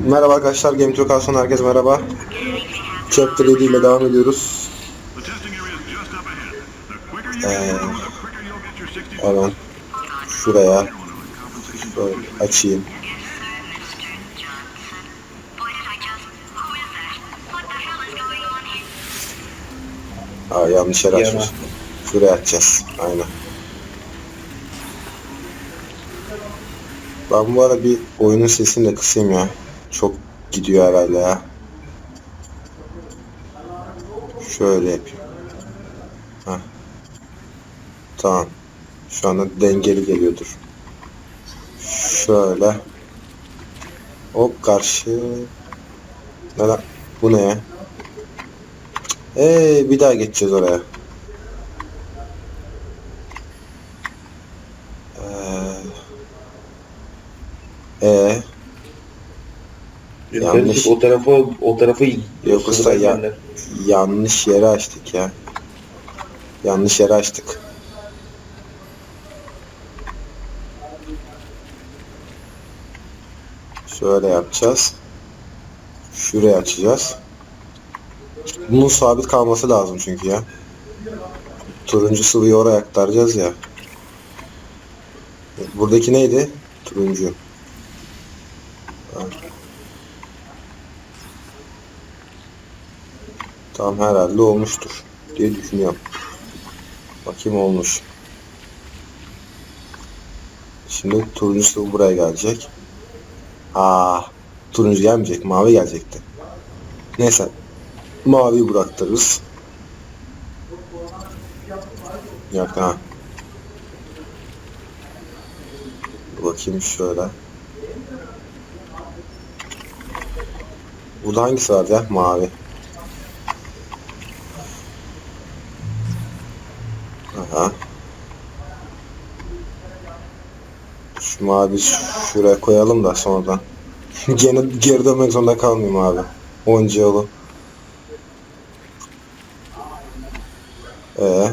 Merhaba arkadaşlar, Game Türk Arson herkes merhaba. Chapter 7 ile devam ediyoruz. 60 Hemen şuraya şöyle açayım. Aa, yanlış yere açmış. Şuraya açacağız. Aynen. Ben bu ara bir oyunun sesini de kısayım ya. Gidiyor herhalde ya. Şöyle yapayım. Heh. Tamam. Şu anda dengeli geliyordur. Şöyle. Hop karşı. Ne? Bu ne ya? Ee, bir daha geçeceğiz oraya. Ee, ee, Yanlış. O tarafa o tarafa Yok usta ya. yanlış yere açtık ya. Yanlış yere açtık. Şöyle yapacağız. Şuraya açacağız. Bunun sabit kalması lazım çünkü ya. Turuncu sıvıyı oraya aktaracağız ya. Buradaki neydi? Turuncu. Tamam herhalde olmuştur diye düşünüyorum. Bakayım olmuş. Şimdi turuncu sıvı buraya gelecek. Aa, turuncu gelmeyecek, mavi gelecekti. Neyse, mavi bıraktırırız. Yok ha. Bakayım şöyle. Burada hangisi vardı ya? Mavi. Mavi şuraya koyalım da sonradan. Gene geri dönmek zorunda kalmayayım abi. Onca yolu. Ee,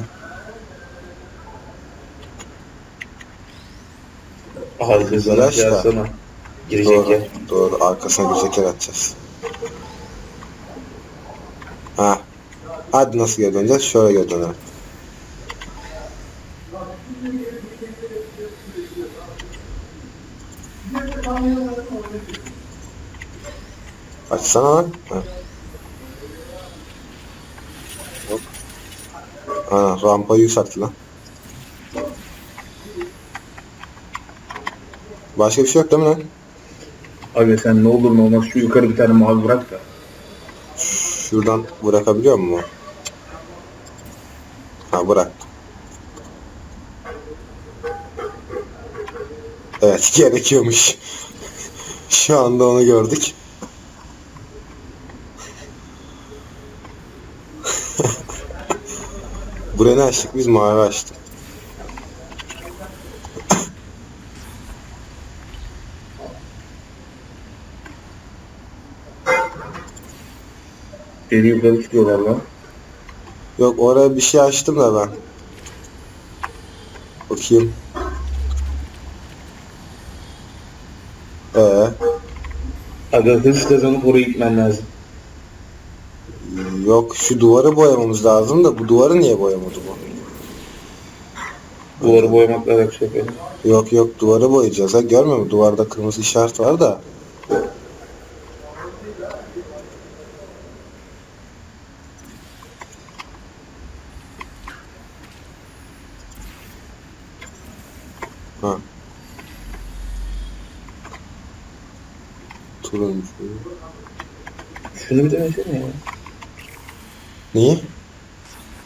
Arkasına Flash da. Girecek doğru, yer. doğru. Arkasına girecek yer atacağız. Ha. Hadi nasıl geri döneceğiz? Şöyle geri dönelim. Açsana lan. Ha. Hop. Ha, rampayı yükseltti lan. Başka bir şey yok değil mi lan? Abi sen ne olur ne olmaz şu yukarı bir tane mavi bırak da. Şuradan bırakabiliyor mu? Ha bırak. Evet gerekiyormuş. Şu anda onu gördük. Buraya ne açtık biz? Mavi açtık. Deli yukarı çıkıyorlar lan. Yok oraya bir şey açtım da ben. Bakayım. Ee, Hız kazanıp oraya gitmen lazım. yok şu duvarı boyamamız lazım da bu duvarı niye boyamadı bu? Duvarı boyamakla da bir şey yapalım. Yok yok duvarı boyayacağız ha görmüyor musun? Duvarda kırmızı işaret var da. Ha. Turuncu. Şunu bir denesene ya. Niye?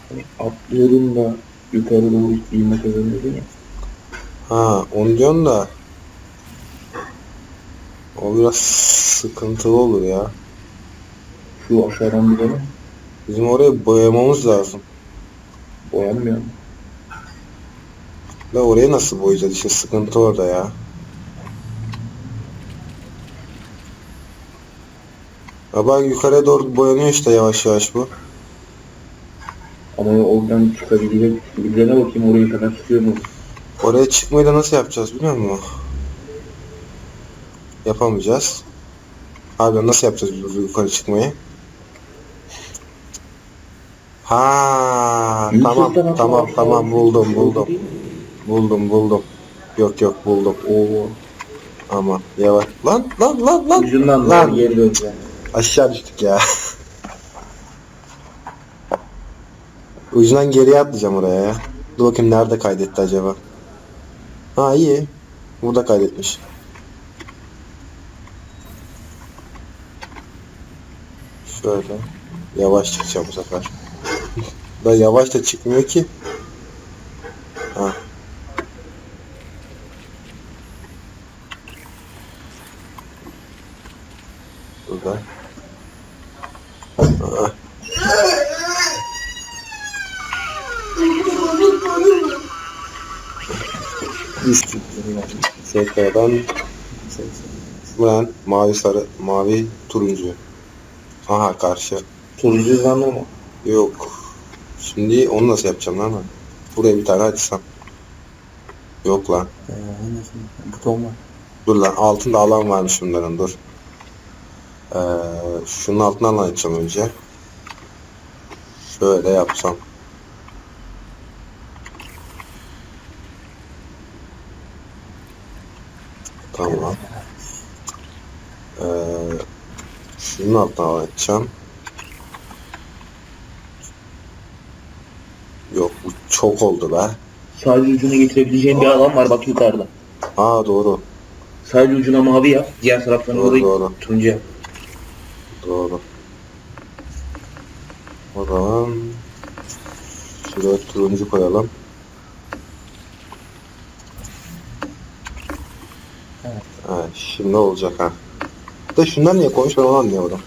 Hani atlıyorum da yukarı doğru ivme kazanıyordun ya. Ha onu diyorsun da. O biraz sıkıntılı olur ya. Şu aşağıdan bir dene. Bizim orayı boyamamız lazım. Boyanmıyor? Ve orayı nasıl boyayacağız işte sıkıntı orada ya. Ya bak yukarıya doğru boyanıyor işte yavaş yavaş bu. Ama oradan çıkabilecek. Bir dene bakayım oraya kadar çıkıyor mu? Oraya çıkmayı da nasıl yapacağız biliyor musun? Yapamayacağız. Abi nasıl yapacağız biz bu yukarı çıkmayı? Ha tamam tamam tamam buldum buldum. Buldum buldum. Yok yok buldum. Oo. Ama yavaş. Lan lan lan lan. Ucundan lan. geri döneceğim. Aşağı düştük ya. Ucundan geriye atlayacağım oraya ya. Dur bakayım nerede kaydetti acaba. Ha iyi. Burada kaydetmiş. Şöyle. Yavaş çıkacağım bu sefer. da yavaş da çıkmıyor ki. Ha. Burada. Ha. Üst SK'dan ben mavi sarı mavi turuncu. Aha karşı. Turuncu zanlı mı? Yok. Şimdi onu nasıl yapacağım lan ben? Buraya bir tane açsam. Yok lan. Ee, buton var. Dur lan altında alan varmış bunların dur. Ee, şunun altından açacağım önce. Şöyle yapsam. Tamam. Ee, altından alan açacağım. Yok bu çok oldu be. Sadece ucuna getirebileceğin bir alan var bak yukarıda. Aa doğru. Sadece ucuna mavi yap. Diğer taraflarına Doğru da doğru. turuncu yap. Doğru. O zaman şuraya turuncu koyalım. Evet. Ha, şimdi olacak ha. Da şunlar niye koymuş ben onu anlayamadım.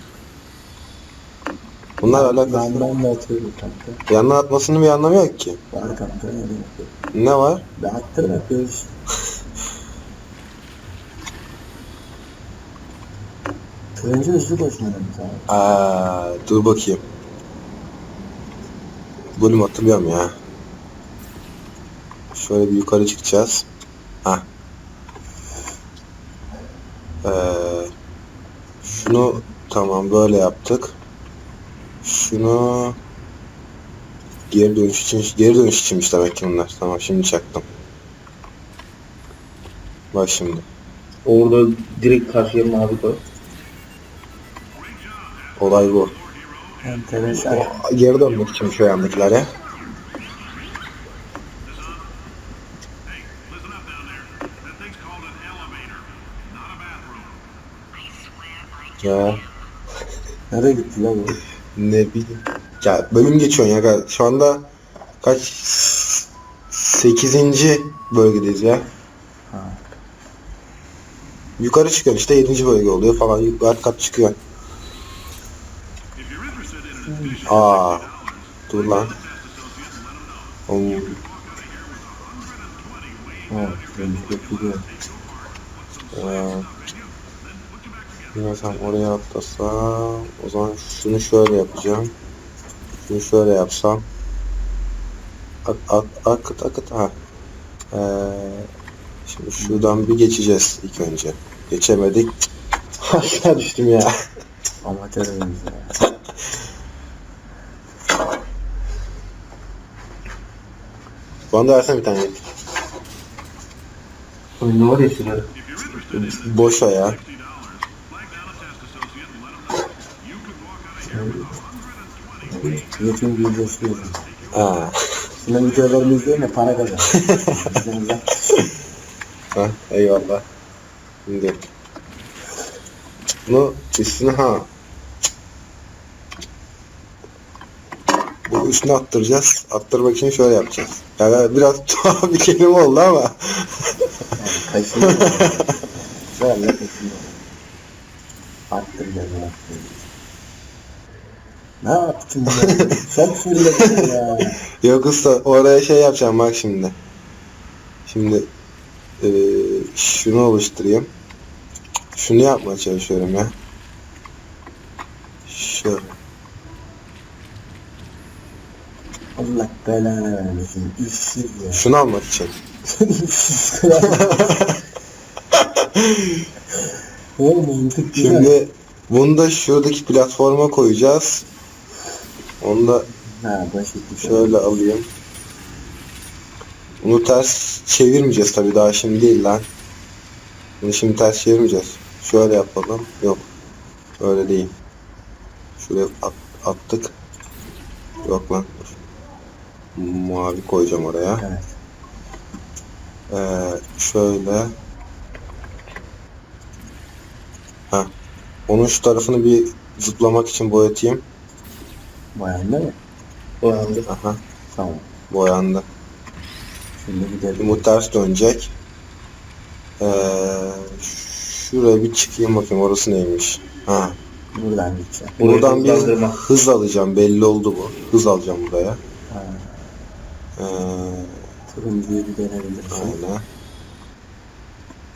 Bunlar alakası. Ben, ben de atıyorum kanka. Yanına atmasının bir anlamı yok ki. Var kanka yapıyor. Ne var? Ben attırım yapıyoruz. Turuncu hızlı koşmadınız abi. Aa, dur bakayım. Bölüm hatırlıyorum ya. Şöyle bir yukarı çıkacağız. Ha. Ee, şunu tamam böyle yaptık. Şunu geri dönüş için geri dönüş içinmiş demek ki bunlar. Tamam şimdi çaktım. Bak şimdi. Orada direkt karşıya mavi koy. Olay bu. Enteresan. Geri dönmek için şu yandakiler Ya. Nereye gitti la bu? Ne bileyim. Ya bölüm geçiyorsun ya. Şu anda kaç? 8. bölgedeyiz ya. Ha. Yukarı çıkıyorsun işte 7. bölge oluyor falan. Yukarı kat çıkıyor. Addition, Aa. Dur lan. Oğlum, Ha, turuncu götürüyor. Biraz hem oraya atlasam o zaman şunu şöyle yapacağım. Şunu şöyle yapsam. Ak, ak, akıt akıt ha. Eee, şimdi şuradan bir geçeceğiz ilk önce. Geçemedik. Aşağı düştüm ya. Amatör oyuncu ya. Bana da versene bir tane. Oyunda var ya şurada. Boş o ya. Yetim gibi coşuyoruz. Ha. Şunun videolarını izleyin de para kazan. Uzak. Ha, eyvallah. Şimdi bunu üstüne ha. Bu üstüne attıracağız. Attır bakayım şöyle yapacağız. Yani biraz tuhaf bir kelime oldu ama. Kaşınıyor. Güzel ya kaşınıyor. Arttıracağız arttıracağız. Ne yaptın ya? Çok sinirlendim ya. Yok usta oraya şey yapacağım bak şimdi. Şimdi eee, şunu oluşturayım. Şunu yapmaya çalışıyorum ya. Şöyle. Allah belanı vermesin. İşsiz ya. Şunu almak için. İşsiz ya. Oğlum mantık. Şimdi Bunu da şuradaki platforma koyacağız. Onu da Ha şöyle alayım. Bunu ters çevirmeyeceğiz tabii daha şimdi değil lan. Bunu şimdi ters çevirmeyeceğiz. Şöyle yapalım. Yok. Öyle değil. Şuraya at- attık. Yok lan. Mavi koyacağım oraya. Evet. Ee, şöyle. Ha. Onun şu tarafını bir zıplamak için boyatayım. Boyandı mı? Boyandı. Aha. Tamam. Boyandı. Şimdi gidelim. Bu ters dönecek. Ee, şuraya bir çıkayım bakayım orası neymiş. Ha. Buradan gideceğim. Buradan bir hız alacağım. Belli oldu bu. Hız alacağım buraya. Ha, Ee, turuncuyu bir denebilirsin. aynen.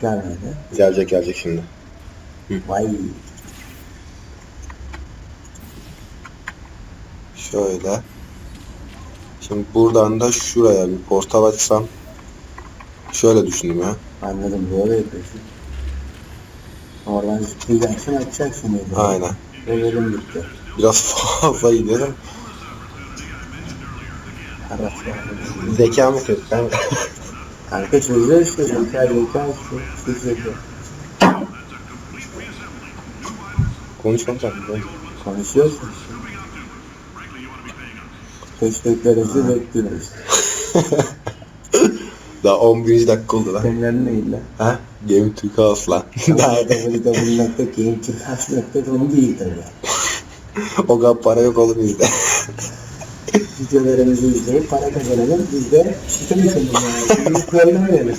Gelmedi. Gelecek gelecek şimdi. Vay. Şöyle. Şimdi buradan da şuraya bir portal açsam. Şöyle düşündüm ya. Anladım. Böyle yapıyorsun. Oradan zıplayacaksın açacaksın öyle. Aynen. Ve bölüm bitti. Biraz fazla gidiyorum. Arası var. Zeka mı kötü? Ben... Kanka çözüyor işte. Zeka zeka işte. Zeka. Konuşmam sen. Konuşuyorsun. Desteklerinizi bekliyoruz. Daha 11. dakika oldu lan. Kendilerini neydi lan? Ha? Game Türk Aslan. Daha www.gameturkas.com değil tabii. o kadar para yok oğlum bizde. Videolarımızı izleyip para kazanalım. Biz de düşelim yani. Biz oynayalım.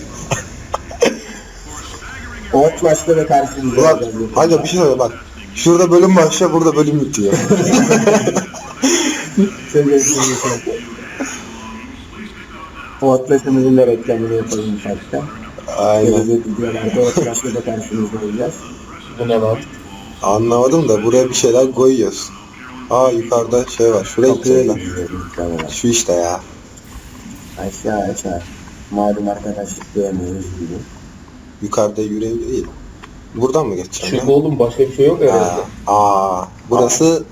Outlast'ta da karşımıza Ulan hadi bir şey söyle bak. Şurada bölüm başlıyor, burada bölüm bitiyor. Şöyle bir şey yapalım. Outlast'ımızın da reklamını yapalım ufaktan. Aynen. Gelecek videolarda Outlast'ta da karşımızda olacağız. Bu ne lan? Anlamadım da buraya bir şeyler koyuyoruz. Aa yukarıda şey var. Şuraya muhtemelen. Şu işte ya. Aşağı aşağı. Malum arkadaşlık diyemiyoruz gibi. Yukarıda yüreği değil. Buradan mı geçeceğim Çünkü oğlum başka bir şey yok ya? herhalde. Aa, aa, burası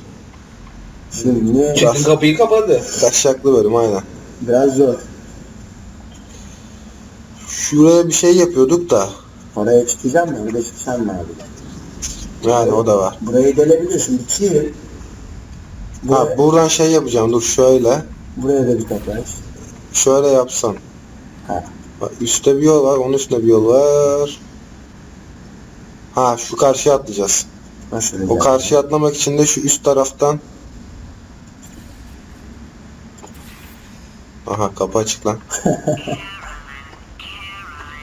Şimdi Çıktın kapıyı kapadı. taşaklı bölüm aynen. biraz zor. Şuraya bir şey yapıyorduk da. Oraya çıkacağım mı? Orada çıkacağım mı abi? Yani o da var. Burayı delebiliyorsun. Buraya, Ha buradan şey yapacağım. Dur şöyle. buraya da bir kapı aç. Şöyle yapsam. Ha. Bak, üstte bir yol var. Onun üstünde bir yol var. Ha şu karşıya atlayacağız. Nasıl O güzel. karşıya atlamak için de şu üst taraftan Aha kapı açık lan.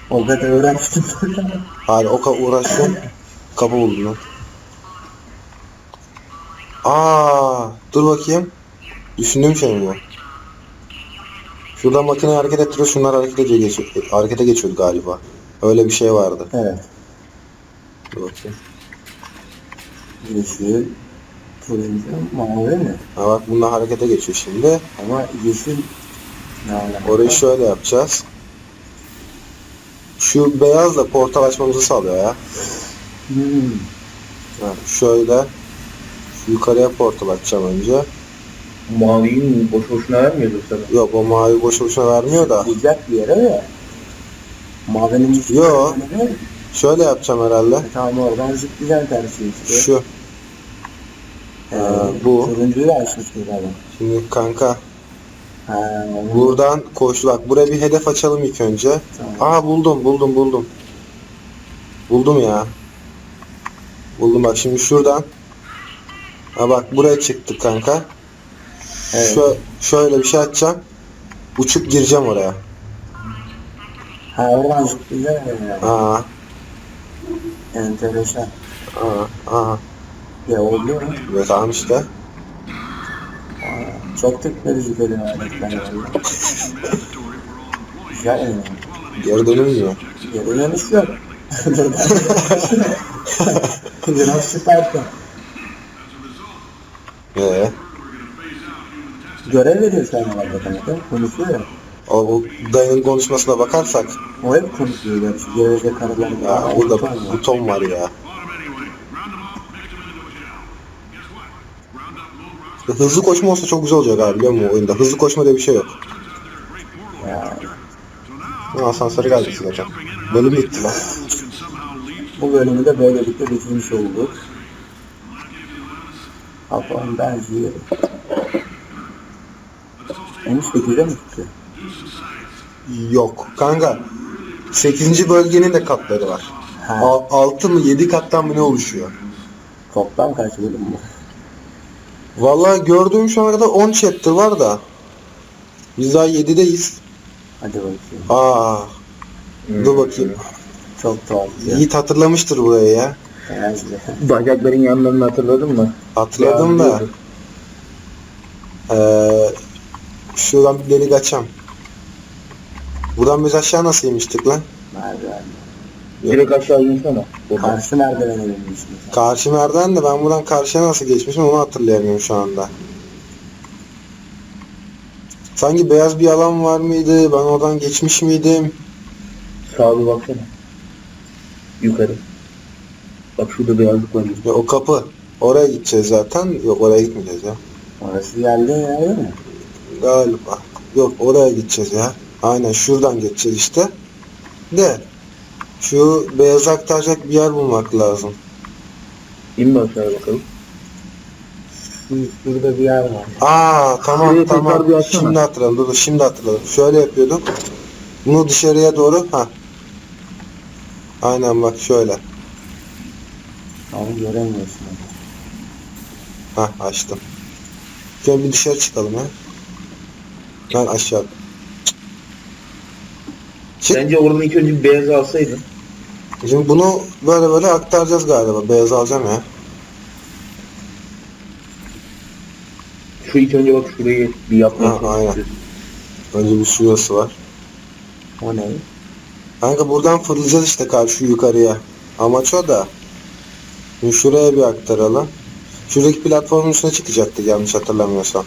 O kadar uğraştım. Hala o kadar uğraştım. Kapı buldum lan. Aa, dur bakayım. Düşündüğüm şey mi bu? Şurada makineyi hareket ettiriyor, şunlar hareket ediyor, geçiyor, harekete geçiyordu galiba. Öyle bir şey vardı. evet. Dur bakayım. Yeşil. Turuncu. Mavi mi? Ha bak bunlar harekete geçiyor şimdi. Ama yeşil Orayı şöyle yapacağız. Şu beyaz da portal açmamızı sağlıyor ya. Hmm. Şöyle. Şu yukarıya portal açacağım önce. Maviyi boş boşuna vermiyordur sana. Yok o mavi boşu boşuna vermiyor da. Sıcak bir yere ya. Mavinin yeşil. Yo. Ne? Şöyle yapacağım herhalde. E, Tamam oradan zıplayacaksın tersi işte. Şu. Ee, bu. Turuncuyu açmıştı galiba. Şimdi kanka Ha, buradan koştu. Bak buraya bir hedef açalım ilk önce. Tamam. Aa buldum buldum buldum. Buldum ya. Buldum bak şimdi şuradan. Ha bak buraya çıktık kanka. Evet. Şö- şöyle bir şey açacağım. Uçup gireceğim oraya. Ha oradan zıplayacaksın yani. Aa, Enteresan. aa, aa. Ya oldu mu? Ve tamam işte. Çok teknolojik öyle aletler var. Güzel yani. Geri dönülmüyor. Geri dönüş yok. Biraz süperdi. Ee, Görev veriyor sana bak kanka. Konuşuyor ya. o, o dayının konuşmasına bakarsak O hep konuşuyor gerçi. Gelecek karılar. ya burada buton var ya. Hızlı koşma olsa çok güzel olacak abi biliyor musun oyunda? Hızlı koşma diye bir şey yok. Ya, Ha, Asansöre geldik zaten. Bölüm bitti lan. bu bölümü de böylelikle bitirmiş olduk. Kafam ben yiyorum. Henüz 8'de mi çıktı? Yok. Kanka 8. bölgenin de katları var. Ha, 6 mı 7 kattan mı ne oluşuyor? toplam kaç bölüm bu? Vallahi gördüğüm şu ana kadar 10 chapter var da. Biz daha 7'deyiz. Hadi bakayım. Aa, dur bakayım. Çok tuhaf ya. Yiğit hatırlamıştır burayı ya. Herhalde. Bacakların yanlarını hatırladın mı? Hatırladım da. Ee, şuradan bir delik açam. Buradan biz aşağı nasıl inmiştik lan? Merdiven. Direkt aşağı insana. Karşı merdivene binmiştim. Karşı merdiven de ben buradan karşıya nasıl geçmişim onu hatırlayamıyorum şu anda. Sanki beyaz bir alan var mıydı? Ben oradan geçmiş miydim? Sağa bir baksana. Yukarı. Bak şurada beyazlık var. Ya o kapı. Oraya gideceğiz zaten. Yok oraya gitmeyeceğiz ya. Orası geldiğin yer değil mi? Galiba. Yok oraya gideceğiz ya. Aynen şuradan geçeceğiz işte. De. Şu beyaz aktaracak bir yer bulmak lazım. İn aşağıya bakalım. Şu şurada bir yer var. Aa tamam Şuraya tamam. bir açsana. Şimdi hatırladım. Dur dur şimdi hatırladım. Şöyle yapıyorduk. Bunu dışarıya doğru. Ha. Aynen bak şöyle. Ama göremiyorsun. Ha açtım. Gel bir dışarı çıkalım ya. Ben aşağı. Çık. Bence oradan ilk önce bir beyazı alsaydın. Şimdi bunu böyle böyle aktaracağız galiba. Beyaz alacağım ya. Şu ilk önce bak şurayı bir yapmak. Ha, aynen. Önce bir şurası var. O ne? Kanka buradan fırlayacağız işte karşı yukarıya. Amaç o da. Şimdi şuraya bir aktaralım. Şuradaki platformun üstüne çıkacaktık yanlış hatırlamıyorsam.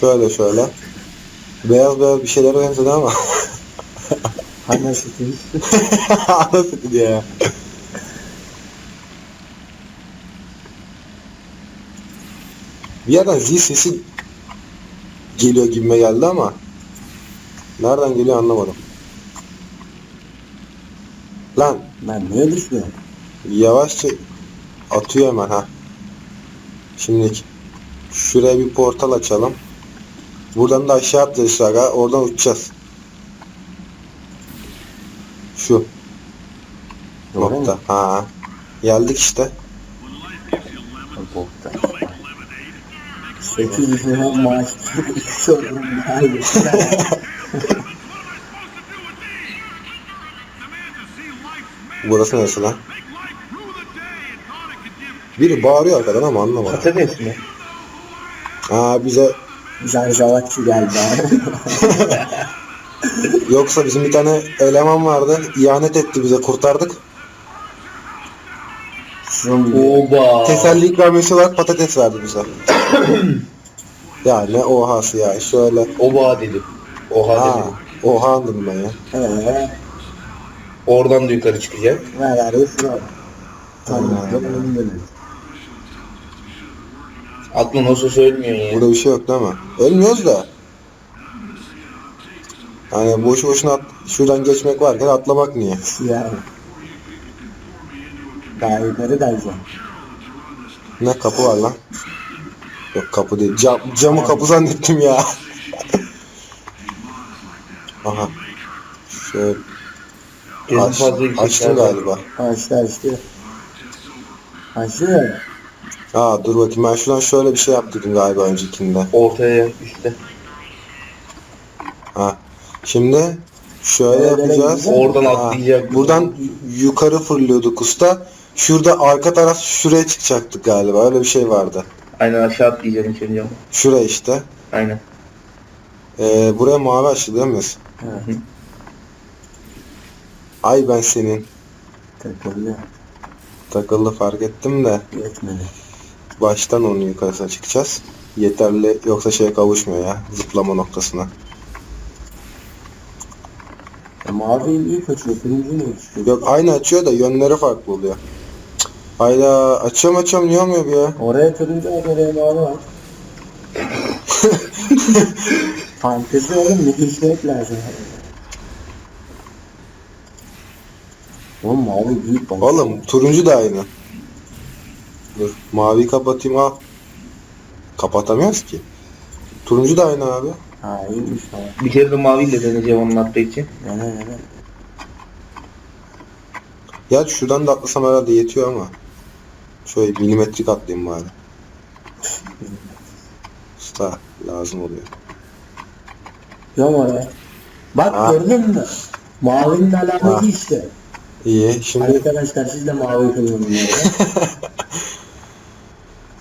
Şöyle şöyle. Beyaz beyaz bir şeyler benzedi ama. Hani sütün? Nasıl diye ya. Bir yerden zil sesi geliyor gibime geldi ama nereden geliyor anlamadım. Lan Ben niye düşmüyorum? yavaşça atıyor hemen ha. Şimdi şuraya bir portal açalım. Buradan da aşağı atlayacağız aga. Oradan uçacağız. Şu Doğru mu? nokta. Ha. Geldik işte. Bokta. 8 milyon maaş. Sorun. Burası neresi lan? Biri bağırıyor arkadan ama anlamadım. Patates mi? Ha bize Zanjavatçı geldi abi. yoksa bizim bir tane eleman vardı. ihanet etti bize kurtardık. Oba. Teselli ikramiyesi olarak patates verdi bize. ya ne ohası ya şöyle. Oba dedim. Oha Ha, dedim. oha anladım ben ya. Eee Oradan da yukarı çıkacak. neler yapıyor? Tanrı'da bunun böyle. Aklın olsa söylemiyorsun ya. Burada bir şey yok değil mi? Ölmüyoruz da. Yani boşu boşuna at, şuradan geçmek varken atlamak niye? Yani. Daha yukarı dayacağım. Ne kapı var lan? Yok kapı değil. Cam, camı kapı zannettim ya. Aha. Şöyle aç, var. galiba. Açtı açtı. Açtı. Aa dur bakayım ben şuradan şöyle bir şey yaptıydım galiba öncekinde. Ortaya üstte. Ha. Şimdi şöyle Öyle yapacağız. Oradan atlayacak. Buradan yukarı fırlıyorduk usta. Şurada arka taraf şuraya çıkacaktık galiba. Öyle bir şey vardı. Aynen aşağı atlayacaksın ilk önce ama. Şuraya işte. Aynen. Ee, buraya mavi açtı değil mi? Hı. Ay ben senin. Takıldı. Takıldı fark ettim de. Yetmedi. Baştan onun yukarısına çıkacağız. Yeterli yoksa şeye kavuşmuyor ya. Zıplama noktasına. Mavi iyi kaçıyor. Kırmızı mı kaçıyor? Yok aynı açıyor da yönleri farklı oluyor. Hayda açıyorum açıyorum niye olmuyor bu ya? Oraya var, oraya mavi var. Fantezi oğlum, ne düşmek lazım. Oğlum mavi büyük bak. Oğlum turuncu da aynı. Dur maviyi kapatayım al. Kapatamıyoruz ki. Turuncu da aynı abi. Ha iyiymiş tamam. Bir kere de maviyle deneyeceğim onun attığı için. Yana yana. Ya şuradan da atlasam herhalde yetiyor ama. Şöyle milimetrik atlayayım bari. Usta lazım oluyor. Yok oraya. Bak Ha. gördün mü? Mavinin alameti işte. İyi şimdi Arkadaşlar siz de mavi kullanın.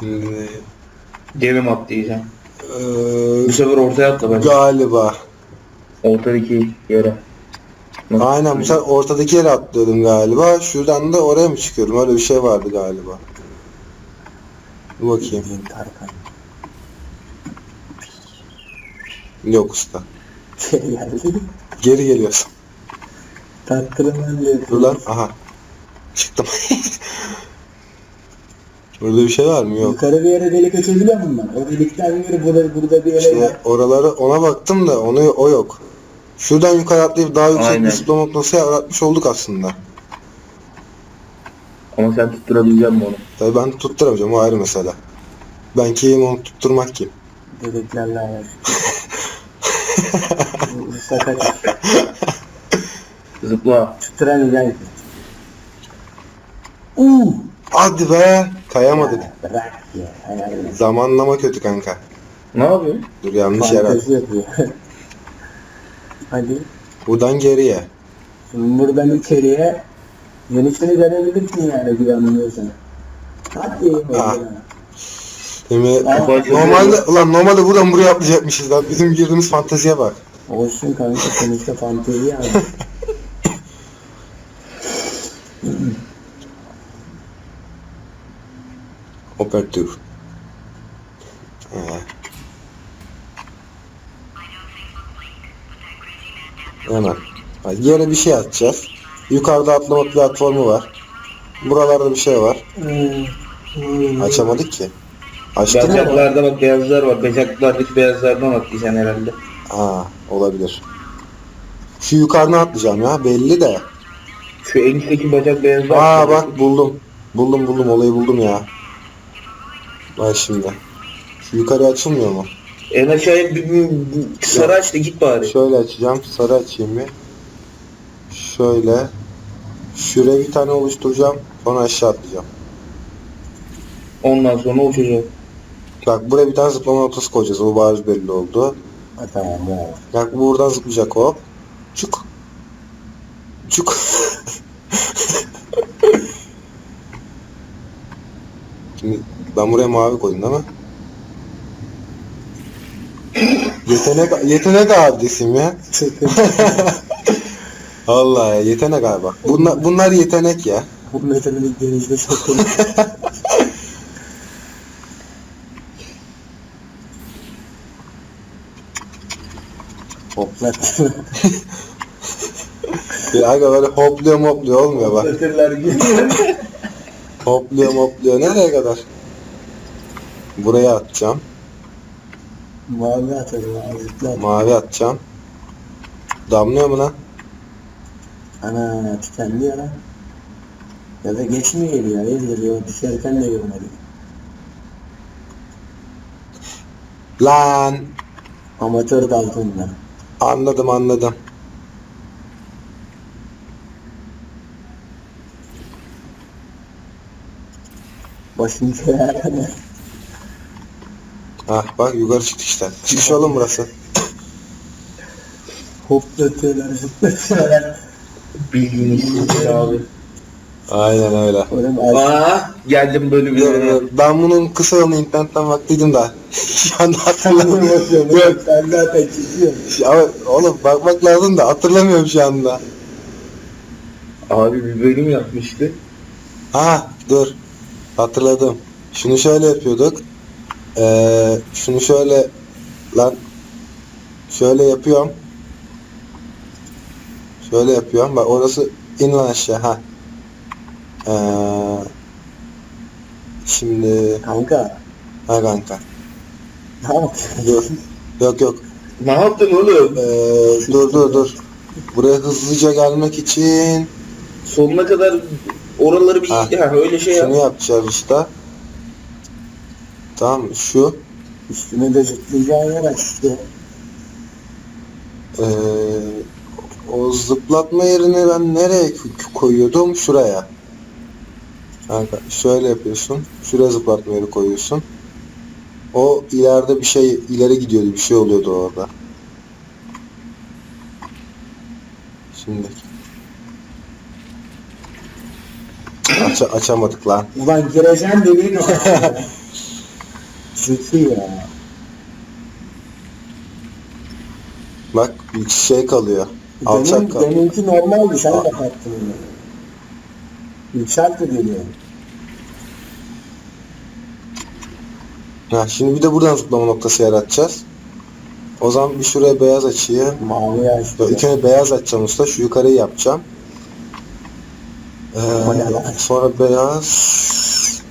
Şimdi, Gene mi atlayacağım? eee, Bu sefer ortaya atla ben. galiba. Ortadaki yere. Nasıl? Aynen bu sefer ortadaki yere atlıyordum galiba. Şuradan da oraya mı çıkıyordum? Öyle bir şey vardı galiba. Dur bakayım. Tarkan. Yok usta. Şey geldi. Geri geliyorsun. Tattırım. Dur lan. Aha. Çıktım. Burada bir şey var mı? Yok. Yukarı bir yere delik açabiliyor muyum ben? O delikten biri burada, burada bir yere İşte oraları ona baktım da onu o yok. Şuradan yukarı atlayıp daha yüksek Aynen. bir zıplama noktası yaratmış olduk aslında. Ama sen tutturabilecek misin onu? Tabii ben tutturamayacağım o ayrı mesele. Ben kimim onu tutturmak kim? deliklerle ayar. Sakat. Zıpla. Tutturamayacağım. Uuu. Hadi be! Kayamadık. Zamanlama kötü kanka. Ne yapıyorsun? Dur yanlış yer aldım. Fantezi yapıyor. Hadi. Buradan geriye. Şimdi buradan içeriye yenisini denebilirsin yani güvenmiyorsan. Hadi. Ah. oğlum. Şimdi Aa, normalde ulan normalde buradan buraya atlayacakmışız lan. Bizim girdiğimiz fanteziye bak. Olsun kanka sonuçta fantezi yani. Operatör. Ee, Hemen. Yere bir şey atacağız. Yukarıda atlama platformu var. Buralarda bir şey var. Açamadık ki. Açtın mı? Bacaklarda bak beyazlar var. Bacaklardaki beyazlardan atlayacaksın herhalde. Ha, olabilir. Şu yukarıdan atlayacağım ya belli de. Şu en üstteki bacak beyazlar. Aa bak buldum. Buldum buldum olayı buldum ya. Bak şimdi. Şu yukarı açılmıyor mu? En aşağıya bir, bir- bir sarı aç da git bari. Şöyle açacağım. Sarı açayım bir. Şöyle. Şuraya bir tane oluşturacağım. Sonra aşağı atlayacağım. Ondan sonra uçacak. Bak buraya bir tane zıplama noktası koyacağız. O bariz belli oldu. Ha, tamam. Bak bu buradan zıplayacak hop. Çuk. Çuk. Şimdi ben buraya mavi koydum değil mi? yetenek yetenek abidesiyim ya. Allah ya yetenek abi bak. Bunlar, bunlar yetenek ya. Bu metanik denizde sokulur. Hoplat. Bir aga böyle hopluyor hopluyor olmuyor bak. Hopluyor hopluyor nereye kadar? Buraya atacağım. Mavi. Zıplat. Mavi atacağım. Damlıyor mu lan? Ana tükendi ya lan. Ya da geç mi geliyor? Ne geliyor? Düşerken de görmedik. Lan Amatör daltonlar. anladım anladım. Başını köye Ah bak yukarı çıktı işte. Çıkış oğlum burası. Hoplatıyorlar, zıplatıyorlar. Bildiğin işi abi. Aynen öyle. Aa geldim bölümüne. Ben bunun kısa yolunu internetten baktıydım da. Şu anda hatırlamıyorum. Yok. Sen zaten çıkıyorsun. Ya oğlum bakmak lazım da hatırlamıyorum şu anda. Abi bir bölüm yapmıştı. Ha dur. Hatırladım. Şunu şöyle yapıyorduk. Ee, şunu şöyle lan şöyle yapıyorum. Şöyle yapıyorum. Bak orası in lan aşağı ha. Ee, Şimdi Kanka. ha kanka. Ne? Dur. Yok yok. Ne yaptın oğlum? Ee, dur dur dur. Buraya hızlıca gelmek için Sonuna kadar oraları bir Ha. ha, öyle şey yap. şunu yapacağız işte. Tamam mı? Şu Üstüne de zıplayacağın yer aç işte. Ee, o zıplatma yerini ben nereye koyuyordum? Şuraya. Kanka şöyle yapıyorsun. Şuraya zıplatma yeri koyuyorsun. O ileride bir şey ileri gidiyordu. Bir şey oluyordu orada. Şimdi. Aça- açamadık lan. Ulan gireceğim dediğin o. Zeki ya. Bak bir şey kalıyor. Alçak Demin, kalıyor. deminki normaldi sen kapattın bunu. Yükselti geliyor. Ha, şimdi bir de buradan zıplama noktası yaratacağız. O zaman bir şuraya beyaz açayım. Mavi açtı. İlk önce beyaz açacağım usta. Şu yukarıyı yapacağım. Ee, sonra beyaz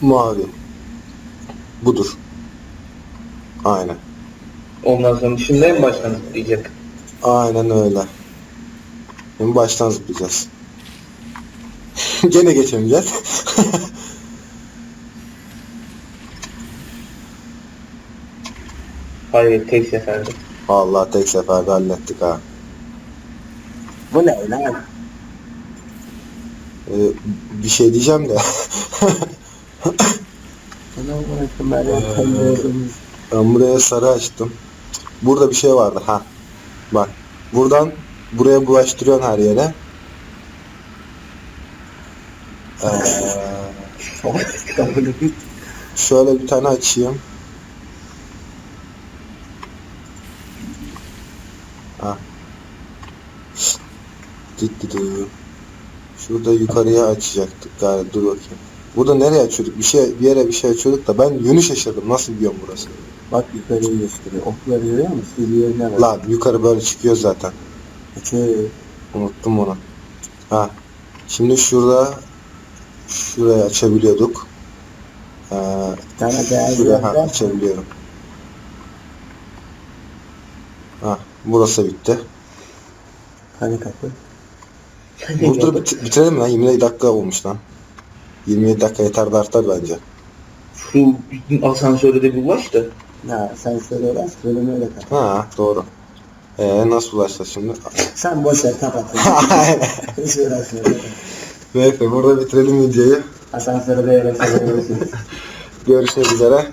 mavi. Budur. Aynen. Ondan sonra şimdi en baştan zıplayacak. Aynen öyle. Şimdi baştan zıplayacağız. Gene geçemeyeceğiz. Hayır tek seferde. Vallahi tek seferde hallettik ha. Bu ne lan? Ee, bir şey diyeceğim de. Ben buraya sarı açtım. Burada bir şey vardı ha. Bak. Buradan buraya bulaştırıyorsun her yere. Ee, şöyle bir tane açayım. Ha. Dit. Şurada yukarıya açacaktık galiba. Dur bakayım. Burada nereye açıyorduk? Bir şey bir yere bir şey açıyorduk da ben yönü şaşırdım. Nasıl yön burası? Bak yukarıyı gösteriyor. Okları görüyor musun? Sürüyorlar. bak. Lan yukarı böyle çıkıyor zaten. Şey, Unuttum onu. Ha. Şimdi şurada şuraya açabiliyorduk. Ee, şuraya ha, var. açabiliyorum. Ha, burası bitti. Hani kapı? Dur bit- bitirelim lan. 27 dakika olmuş lan. 27 dakika yeter de artar bence. Şu asansörde de bir ulaş da. Ha sen söyle bas bölümü öyle kapat. Ha doğru. Ee, nasıl ulaşacağız şimdi? Sen boş ver kapat. Hiç uğraşma. Neyse burada bitirelim videoyu. Asansörde yarasın. Görüşmek üzere.